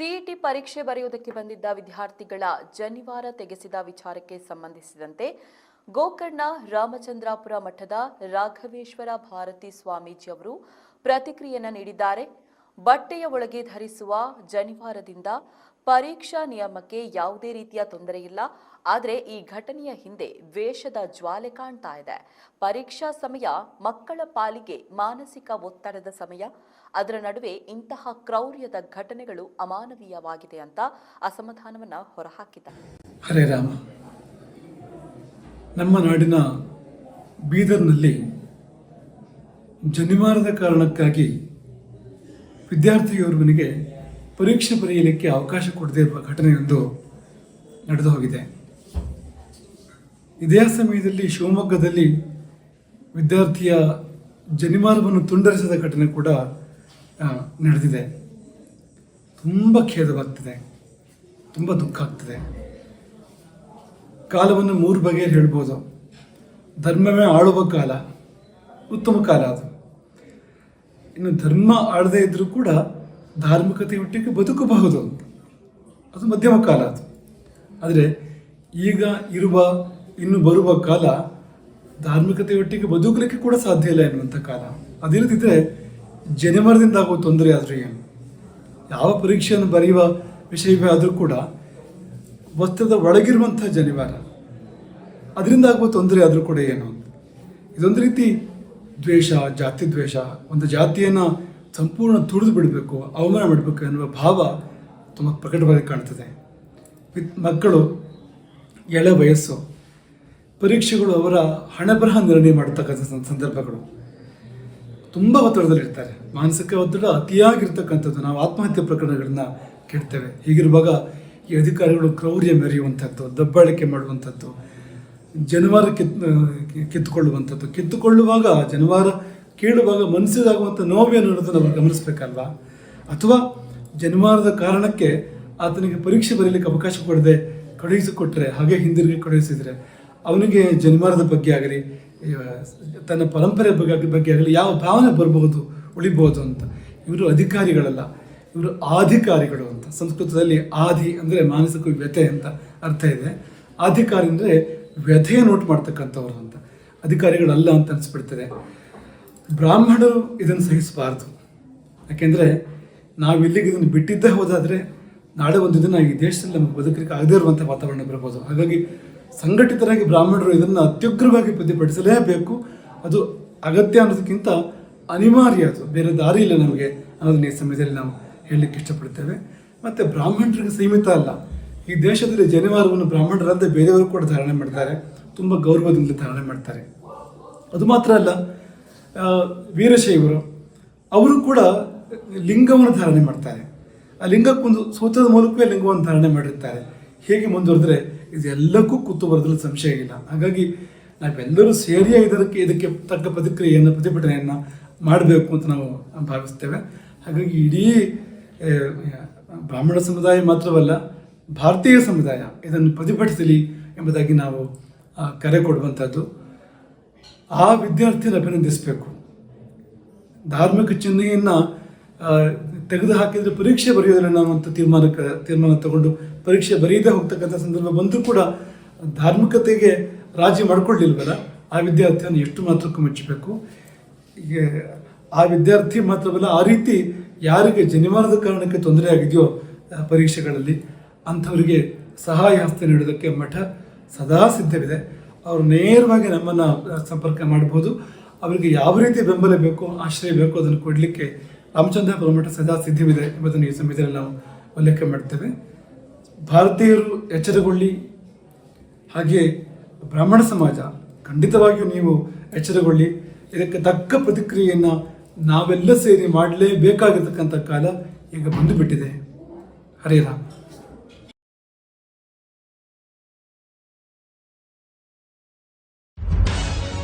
CET ಪರೀಕ್ಷೆ ಬರೆಯುವುದಕ್ಕೆ ಬಂದಿದ್ದ ವಿದ್ಯಾರ್ಥಿಗಳ ಜನಿವಾರ ತೆಗೆಸಿದ ವಿಚಾರಕ್ಕೆ ಸಂಬಂಧಿಸಿದಂತೆ ಗೋಕರ್ಣ ರಾಮಚಂದ್ರಾಪುರ ಮಠದ ರಾಘವೇಶ್ವರ ಭಾರತಿ ಸ್ವಾಮೀಜಿ ಅವರು ಪ್ರತಿಕ್ರಿಯೆಯನ್ನು ನೀಡಿದ್ದಾರೆ. ಬಟ್ಟೆಯ ಒಳಗೆ ಧರಿಸುವ ಜನಿವಾರದಿಂದ ಪರೀಕ್ಷಾ ನಿಯಮಕ್ಕೆ ಯಾವುದೇ ರೀತಿಯ ತೊಂದರೆ ಇಲ್ಲ. ಆದರೆ ಈ ಘಟನೆಯ ಹಿಂದೆ ದ್ವೇಷದ ಜ್ವಾಲೆ ಕಾಣ್ತಾ ಇದೆ. ಪರೀಕ್ಷಾ ಸಮಯ ಮಕ್ಕಳ ಪಾಲಿಗೆ ಮಾನಸಿಕ ಒತ್ತಡದ ಸಮಯ. ಅದರ ನಡುವೆ ಇಂತಹ ಕ್ರೌರ್ಯದ ಘಟನೆಗಳು ಅಮಾನವೀಯವಾಗಿದೆ ಅಂತ ಅಸಮಾಧಾನವನ್ನು ಹೊರಹಾಕಿದ್ದಾರೆ. ಹರೇ ರಾಮ. ನಮ್ಮ ನಾಡಿನ ಬೀದರ್ನಲ್ಲಿ ಜನಿವಾರದ ಕಾರಣಕ್ಕಾಗಿ ವಿದ್ಯಾರ್ಥಿಯೋರ್ವನಿಗೆ ಪರೀಕ್ಷೆ ಬರೆಯಲಿಕ್ಕೆ ಅವಕಾಶ ಕೊಡದೇ ಇರುವ ಘಟನೆಯೊಂದು ನಡೆದು ಹೋಗಿದೆ. ಇದೇ ಸಮಯದಲ್ಲಿ ಶಿವಮೊಗ್ಗದಲ್ಲಿ ವಿದ್ಯಾರ್ಥಿಯ ಜನಿವಾರವನ್ನು ತುಂಡರಿಸಿದ ಘಟನೆ ಕೂಡ ನಡೆದಿದೆ. ತುಂಬ ಖೇದವಾಗ್ತಿದೆ. ತುಂಬ ದುಃಖ ಆಗ್ತಿದೆ. ಕಾಲವನ್ನು ಮೂರು ಬಗೆಯಲ್ಲಿ ಹೇಳ್ಬೋದು. ಧರ್ಮವೇ ಆಳುವ ಕಾಲ, ಉತ್ತಮ ಕಾಲ ಅದು. ಇನ್ನು ಧರ್ಮ ಆಳದೇ ಇದ್ದರೂ ಕೂಡ ಧಾರ್ಮಿಕತೆಯೊಟ್ಟಿಗೆ ಬದುಕಬಹುದು. ಅದು ಮಧ್ಯಮ ಕಾಲ ಅದು. ಆದರೆ ಈಗ ಇರುವ, ಇನ್ನು ಬರುವ ಕಾಲ ಧಾರ್ಮಿಕತೆ ಒಟ್ಟಿಗೆ ಬದುಕಲಿಕ್ಕೆ ಕೂಡ ಸಾಧ್ಯ ಇಲ್ಲ ಎನ್ನುವಂಥ ಕಾಲ. ಅದಿಲ್ಲದಿದ್ದರೆ ಜನಮರದಿಂದ ಆಗುವ ತೊಂದರೆ ಆದರೂ ಏನು? ಯಾವ ಪರೀಕ್ಷೆಯನ್ನು ಬರೆಯುವ ವಿಷಯವೇ ಆದರೂ ಕೂಡ ವಸ್ತ್ರದ ಒಳಗಿರುವಂಥ ಜನಿವಾರ. ಅದರಿಂದ ಆಗುವ ತೊಂದರೆ ಆದರೂ ಕೂಡ ಏನು? ಇದೊಂದು ರೀತಿ ದ್ವೇಷ, ಜಾತಿ ದ್ವೇಷ, ಒಂದು ಜಾತಿಯನ್ನು ಸಂಪೂರ್ಣ ತುಳಿದು ಬಿಡಬೇಕು, ಅವಮಾನ ಮಾಡಬೇಕು ಎನ್ನುವ ಭಾವ ತುಂಬ ಪ್ರಕಟವಾಗಿ ಕಾಣ್ತದೆ. ವಿತ್ ಮಕ್ಕಳು ಎಳೆ ವಯಸ್ಸು, ಪರೀಕ್ಷೆಗಳು ಅವರ ಹಣಬರಹ ನಿರ್ಣಯ ಮಾಡತಕ್ಕಂಥ ಸಂದರ್ಭಗಳು. ತುಂಬ ಒತ್ತಡದಲ್ಲಿರ್ತಾರೆ. ಮಾನಸಿಕ ಒತ್ತಡ ಅತಿಯಾಗಿರ್ತಕ್ಕಂಥದ್ದು, ನಾವು ಆತ್ಮಹತ್ಯೆ ಪ್ರಕರಣಗಳನ್ನ ಕೇಳ್ತೇವೆ. ಹೀಗಿರುವಾಗ ಈ ಅಧಿಕಾರಿಗಳು ಕ್ರೌರ್ಯ ಮೆರೆಯುವಂಥದ್ದು, ದಬ್ಬಾಳಿಕೆ ಮಾಡುವಂಥದ್ದು, ಜನವಾರ ಕಿತ್ ಕಿತ್ತುಕೊಳ್ಳುವಂಥದ್ದು ಕಿತ್ತುಕೊಳ್ಳುವಾಗ, ಜನವಾರ ಕೇಳುವಾಗ ಮನಸ್ಸಿಗಾಗುವಂಥ ನೋವೇನು ಇರೋದು ನಾವು ಗಮನಿಸಬೇಕಲ್ವಾ? ಅಥವಾ ಜನಿವಾರದ ಕಾರಣಕ್ಕೆ ಆತನಿಗೆ ಪರೀಕ್ಷೆ ಬರೀಲಿಕ್ಕೆ ಅವಕಾಶ ಕೊಡದೆ ಕಳುಹಿಸಿಕೊಟ್ರೆ, ಹಾಗೆ ಹಿಂದಿರುಗಿ ಕಳುಹಿಸಿದರೆ ಅವನಿಗೆ ಜನಿವಾರದ ಬಗ್ಗೆ ಆಗಲಿ ತನ್ನ ಪರಂಪರೆ ಬಗ್ಗೆ ಬಗ್ಗೆ ಆಗಲಿ ಯಾವ ಭಾವನೆ ಬರಬಹುದು, ಉಳಿಬಹುದು ಅಂತ. ಇವರು ಅಧಿಕಾರಿಗಳಲ್ಲ, ಇವರು ಆಧಿಕಾರಿಗಳು ಅಂತ. ಸಂಸ್ಕೃತದಲ್ಲಿ ಆದಿ ಅಂದರೆ ಮಾನಸಿಕ ವ್ಯಥೆ ಅಂತ ಅರ್ಥ ಇದೆ. ಆಧಿಕಾರಿ ಅಂದರೆ ವ್ಯಥೆಯ ನೋಟ್ ಮಾಡ್ತಕ್ಕಂಥವ್ರು ಅಂತ. ಅಧಿಕಾರಿಗಳಲ್ಲ ಅಂತ ಅನಿಸ್ಬಿಡ್ತದೆ. ಬ್ರಾಹ್ಮಣರು ಇದನ್ನು ಸಹಿಸಬಾರ್ದು. ಯಾಕೆಂದರೆ ನಾವು ಇಲ್ಲಿಗೆ ಇದನ್ನು ಬಿಟ್ಟಿದ್ದೇ ಹೋದಾದರೆ ನಾಳೆ ಒಂದು ದಿನ ಈ ದೇಶದಲ್ಲಿ ನಮಗೆ ಬದುಕಲಿಕ್ಕೆ ಆಗದೇ ಇರುವಂಥ ವಾತಾವರಣ ಬರ್ಬೋದು. ಹಾಗಾಗಿ ಸಂಘಟಿತರಾಗಿ ಬ್ರಾಹ್ಮಣರು ಇದನ್ನು ಅತ್ಯುಗ್ರವಾಗಿ ಪ್ರತಿಭಟಿಸಲೇಬೇಕು. ಅದು ಅಗತ್ಯ ಅನ್ನೋದಕ್ಕಿಂತ ಅನಿವಾರ್ಯ ಅದು. ಬೇರೆ ದಾರಿ ಇಲ್ಲ ನಮಗೆ ಅನ್ನೋದನ್ನ ಈ ಸಮಯದಲ್ಲಿ ನಾವು ಹೇಳಲಿಕ್ಕೆ ಇಷ್ಟಪಡ್ತೇವೆ ಮತ್ತು ಬ್ರಾಹ್ಮಣರಿಗೆ ಸೀಮಿತ ಅಲ್ಲ. ಈ ದೇಶದಲ್ಲಿ ಜನಿವಾರವನ್ನು ಬ್ರಾಹ್ಮಣರಂತೆ ಬೇರೆಯವರು ಕೂಡ ಧಾರಣೆ ಮಾಡ್ತಾರೆ. ತುಂಬ ಗೌರವದಿಂದ ಧಾರಣೆ ಮಾಡ್ತಾರೆ. ಅದು ಮಾತ್ರ ಅಲ್ಲ ವೀರಶೈವರು ಅವರು ಕೂಡ ಲಿಂಗವನ್ನು ಧಾರಣೆ ಮಾಡ್ತಾರೆ. ಆ ಲಿಂಗಕ್ಕೊಂದು ಸೂತ್ರದ ಮೂಲಕವೇ ಲಿಂಗವನ್ನು ಧಾರಣೆ ಮಾಡಿರ್ತಾರೆ. ಹೇಗೆ ಮುಂದುವರೆದ್ರೆ ಇದೆಲ್ಲಕ್ಕೂ ಕೂತು ಬರೋದ್ರಲ್ಲಿ ಸಂಶಯ ಇಲ್ಲ. ಹಾಗಾಗಿ ನಾವೆಲ್ಲರೂ ಸೇರಿಯೇ ಇದಕ್ಕೆ ಇದಕ್ಕೆ ತಕ್ಕ ಪ್ರತಿಕ್ರಿಯೆಯನ್ನು, ಪ್ರತಿಭಟನೆಯನ್ನು ಮಾಡಬೇಕು ಅಂತ ನಾವು ಭಾವಿಸ್ತೇವೆ. ಹಾಗಾಗಿ ಇಡೀ ಬ್ರಾಹ್ಮಣ ಸಮುದಾಯ ಮಾತ್ರವಲ್ಲ, ಭಾರತೀಯ ಸಮುದಾಯ ಇದನ್ನು ಪ್ರತಿಭಟಿಸಲಿ ಎಂಬುದಾಗಿ ನಾವು ಕರೆ ಕೊಡುವಂಥದ್ದು. ಆ ವಿದ್ಯಾರ್ಥಿಯನ್ನು ಅಭಿನಂದಿಸಬೇಕು. ಧಾರ್ಮಿಕ ಚಿಹ್ನೆಯನ್ನು ತೆಗೆದು ಹಾಕಿದರೆ ಪರೀಕ್ಷೆ ಬರೆಯೋದಿಲ್ಲ ನಾವು ಅಂತ ತೀರ್ಮಾನಕ್ಕೆ ತೀರ್ಮಾನ ತಗೊಂಡು ಪರೀಕ್ಷೆ ಬರೆಯದೇ ಹೋಗ್ತಕ್ಕಂಥ ಸಂದರ್ಭ ಬಂದರೂ ಕೂಡ ಧಾರ್ಮಿಕತೆಗೆ ರಾಜಿ ಮಾಡಿಕೊಳ್ಳಿಲ್ವಲ್ಲ, ಆ ವಿದ್ಯಾರ್ಥಿಯನ್ನು ಎಷ್ಟು ಮಾತ್ರಕ್ಕೂ ಮೆಚ್ಚಬೇಕು. ಹೀಗೆ ಆ ವಿದ್ಯಾರ್ಥಿ ಮಾತ್ರವಲ್ಲ, ಆ ರೀತಿ ಯಾರಿಗೆ ಜನಿವಾರದ ಕಾರಣಕ್ಕೆ ತೊಂದರೆ ಆಗಿದೆಯೋ ಪರೀಕ್ಷೆಗಳಲ್ಲಿ ಅಂಥವರಿಗೆ ಸಹಾಯ ಹಸ್ತ ನೀಡೋದಕ್ಕೆ ಮಠ ಸದಾ ಸಿದ್ಧವಿದೆ. ಅವರು ನೇರವಾಗಿ ನಮ್ಮನ್ನು ಸಂಪರ್ಕ ಮಾಡ್ಬೋದು. ಅವರಿಗೆ ಯಾವ ರೀತಿ ಬೆಂಬಲ ಬೇಕೋ ಆಶ್ರಯ ಬೇಕೋ ಅದನ್ನು ಕೊಡಲಿಕ್ಕೆ ರಾಮಚಂದ್ರ ಮಠ ಸದಾ ಸಿದ್ಧವಿದೆ ಎಂಬುದನ್ನು ಈ ಸಮಯದಲ್ಲಿ ನಾವು ಉಲ್ಲೇಖ ಮಾಡ್ತೇವೆ. ಭಾರತೀಯರು ಎಚ್ಚರಗೊಳ್ಳಿ. ಹಾಗೆ ಬ್ರಾಹ್ಮಣ ಸಮಾಜ, ಖಂಡಿತವಾಗಿಯೂ ನೀವು ಎಚ್ಚರಗೊಳ್ಳಿ. ಇದಕ್ಕೆ ತಕ್ಕ ಪ್ರತಿಕ್ರಿಯೆಯನ್ನು ನಾವೆಲ್ಲ ಸೇರಿ ಮಾಡಲೇಬೇಕಾಗಿರ್ತಕ್ಕಂಥ ಕಾಲ ಈಗ ಬಂದುಬಿಟ್ಟಿದೆ